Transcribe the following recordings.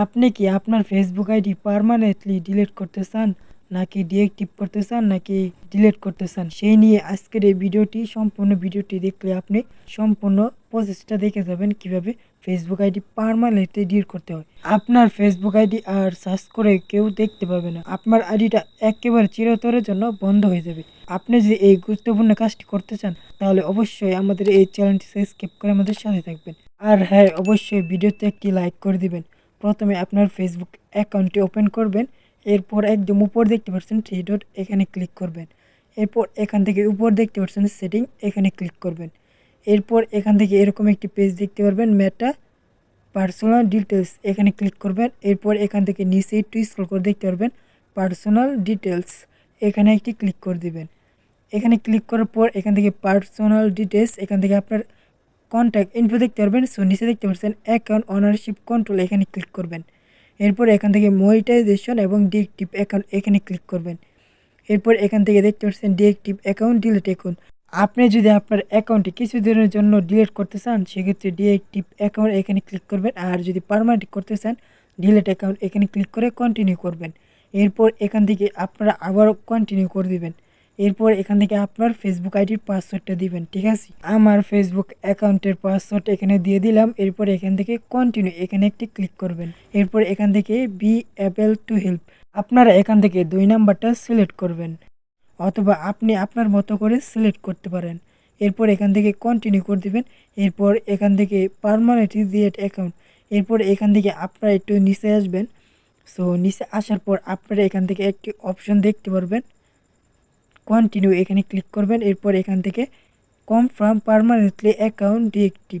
আপনি কি আপনার ফেসবুক আইডি পার্মানেন্টলি ডিলিট করতে চান, নাকি ডিএক্টিভ করতে চান, নাকি ডিলিট করতে চান? সেই নিয়ে আজকের এই ভিডিওটি, সম্পূর্ণ ভিডিওটি দেখলে আপনি সম্পূর্ণ প্রসেসটা দেখে যাবেন কীভাবে ফেসবুক আইডি পার্মানেন্টলি ডিলিট করতে হয়। আপনার ফেসবুক আইডি আর সার্চ করে কেউ দেখতে পাবে না। আপনার আইডিটা একেবারে চিরতরের জন্য বন্ধ হয়ে যাবে। আপনি যদি এই গুরুত্বপূর্ণ কাজটি করতে চান, তাহলে অবশ্যই আমাদের এই চ্যানেলটি সাবস্ক্রাইব করে আমাদের সাথে থাকবেন। আর হ্যাঁ অবশ্যই ভিডিওতে একটি লাইক করে দিবেন। প্রথমে আপনার ফেসবুক অ্যাকাউন্টটি ওপেন করবেন, এরপর একদম উপর দেখতে পাচ্ছেন থ্রি ডট এখানে ক্লিক করবেন। এরপর এখান থেকে উপর দেখতে পাচ্ছেন সেটিং এখানে ক্লিক করবেন। এরপর এখান থেকে এরকম একটি পেজ দেখতে পারবেন মেটা পার্সোনাল ডিটেলস এখানে ক্লিক করবেন। এরপর এখান থেকে নিচে একটু স্ক্রল করে দেখতে পারবেন পার্সোনাল ডিটেলস এখানে একটি ক্লিক করে দিবেন। এখানে ক্লিক করার পর এখান থেকে পার্সোনাল ডিটেলস এখান থেকে আপনার কন্ট্যাক্ট ইনফো দেখতে পারবেন সো নিচে দেখতে পাচ্ছেন অ্যাকাউন্ট অনারশিপ কন্ট্রোল এখানে ক্লিক করবেন। এরপর এখান থেকে মনিটাইজেশন এবং ডিএক্টিভ অ্যাকাউন্ট এখানে ক্লিক করবেন। এরপর এখান থেকে দেখতে পাচ্ছেন ডিএক্টিভ অ্যাকাউন্ট ডিলিট অ্যাকাউন্ট আপনি যদি আপনার অ্যাকাউন্টটি কিছুদিনের জন্য ডিলিট করতে চান, সেক্ষেত্রে ডিএক্টিভ অ্যাকাউন্ট এখানে ক্লিক করবেন, আর যদি পারমানেন্ট করতে চান ডিলিট অ্যাকাউন্ট এখানে ক্লিক করে কন্টিনিউ করবেন। এরপর এখান থেকে আপনারা আবারও কন্টিনিউ করে দিবেন। এরপর এখান থেকে আপনার ফেসবুক আইডির পাসওয়ার্ডটা দিবেন, ঠিক আছে? আমার ফেসবুক অ্যাকাউন্টের পাসওয়ার্ড এখানে দিয়ে দিলাম, এরপর এখান থেকে কন্টিনিউ এখানে একটি ক্লিক করবেন। এরপর এখান থেকে বি অ্যাপেল টু হেল্প আপনারা এখান থেকে দুই নাম্বারটা সিলেক্ট করবেন, অথবা আপনি আপনার মতো করে সিলেক্ট করতে পারেন। এরপর এখান থেকে কন্টিনিউ করে দিবেন, এরপর এখান থেকে পারমানেন্ট ডিএট অ্যাকাউন্ট এরপর এখান থেকে আপনারা একটু নিচে আসবেন। সো নিচে আসার পর আপনারা এখান থেকে একটি অপশন দেখতে পারবেন। কন্টিনিউ এখানে ক্লিক করবেন, এরপর এখান থেকে confirm permanently account deactive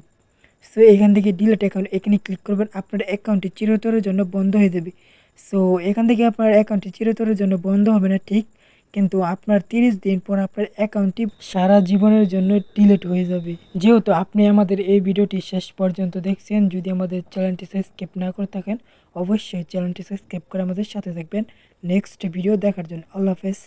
so এখান থেকে ডিলেট অ্যাকাউন্ট এখানে ক্লিক করবেন, আপনার অ্যাকাউন্টটি চিরতরের জন্য বন্ধ হয়ে যাবে। সো এখান থেকে আপনার অ্যাকাউন্টটি চিরতরের জন্য বন্ধ হবে না, ঠিক? কিন্তু আপনার তিরিশ দিন পর আপনার অ্যাকাউন্টটি সারা জীবনের জন্য ডিলিট হয়ে যাবে। যেহেতু আপনি আমাদের এই ভিডিওটি শেষ পর্যন্ত দেখছেন, যদি আমাদের চ্যানেলটি সাবস্ক্রাইব না করে থাকেন, অবশ্যই চ্যানেলটি সাবস্ক্রাইব করে আমাদের সাথে থাকবেন। নেক্সট ভিডিও দেখার জন্য, আল্লাহ হাফেজ।